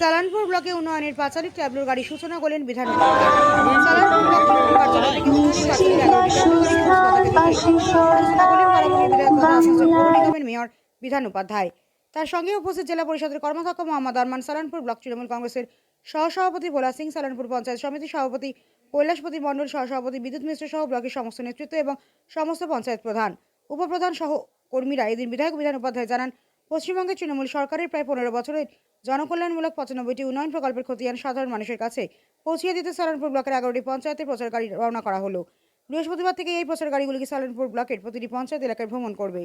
সালানপুর ব্লকে উন্নয়নের পাঁচালী ট্যাবলোর গাড়ি সূচনা করলেন বিধান সালানপুর ব্লক তৃণমূল কার্যালয় থেকে উন্নয়নের পাঁচালী এগারোটি ট্যাবলো গাড়ি সূচনা করলেন বরাবরের বিধায়ক মেয়র বিধান উপাধ্যায় তার সঙ্গে উপস্থিত জেলা পরিষদের কর্মাধ্যক্ষ মোহাম্মদ আরমান সালানপুর ব্লক তৃণমূল কংগ্রেসের সহসভাপতি ভোলা সিং, সালানপুর পঞ্চায়েত সমিতির সভাপতি কৈলাসপতি মণ্ডল, সহসভাপতি বিদ্যুৎ মিশ্র সহ ব্লকের সমস্ত নেতৃত্ব এবং সমস্ত পঞ্চায়েত প্রধান, উপপ্রধান সহ কর্মীরা এদিন বিধায়ক বিধান উপাধ্যায় জানান, পশ্চিমবঙ্গের তৃণমূল সরকারের প্রায় পনেরো বছরের জনকল্যাণমূলক পঁচানব্বইটি উন্নয়ন প্রকল্পের খতিয়ান সাধারণ মানুষের কাছে পৌঁছিয়ে দিতে সালানপুর ব্লকের এগারোটি পঞ্চায়েতে প্রচার গাড়ি রওনা করা হলো। বৃহস্পতিবার থেকে এই প্রচার গাড়িগুলিকে সালানপুর ব্লকের প্রতিটি পঞ্চায়েত এলাকায় ভ্রমণ করবে।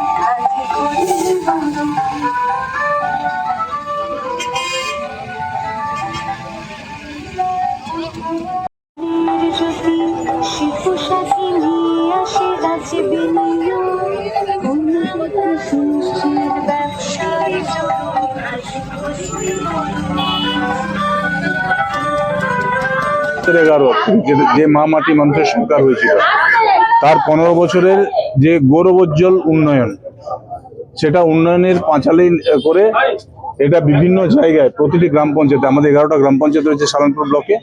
এগারো, যে যে মা মাটি মানুষের সরকার হয়েছিল, তার পনেরো বছরের যে গৌরবোজ্জ্বল উন্নয়ন, সেটা উন্নয়নের পাঁচালি করে এটা বিভিন্ন জায়গায়, প্রতিটি গ্রাম পঞ্চায়েতে, আমাদের এগারোটা গ্রাম পঞ্চায়েত রয়েছে সালানপুর ব্লকে,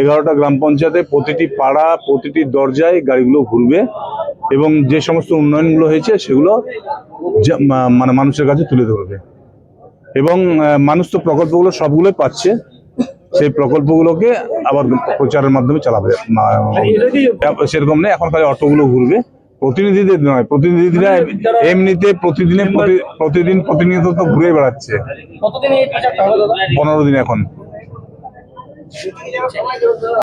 এগারোটা গ্রাম পঞ্চায়েতে প্রতিটি পাড়া, প্রতিটি দরজায় গাড়িগুলো ঘুরবে। এবং যে সমস্ত উন্নয়নগুলো হয়েছে সেগুলো মানে মানুষের কাছে তুলে ধরবে। এবং মানুষ তো প্রকল্পগুলো সবগুলোই পাচ্ছে। সেই প্রকল্পগুলোকে আবার প্রচারের মাধ্যমে চালাবে। সেরকম নেই। এখন খালি অটোগুলো ঘুরবে। প্রতিনিধিদের নয় প্রতিনিধিরা এমনিতে প্রতিদিনে প্রতি- প্রতিদিন প্রতিনিয়ত তো ঘুরে বেড়াচ্ছে। পনেরো দিন এখন।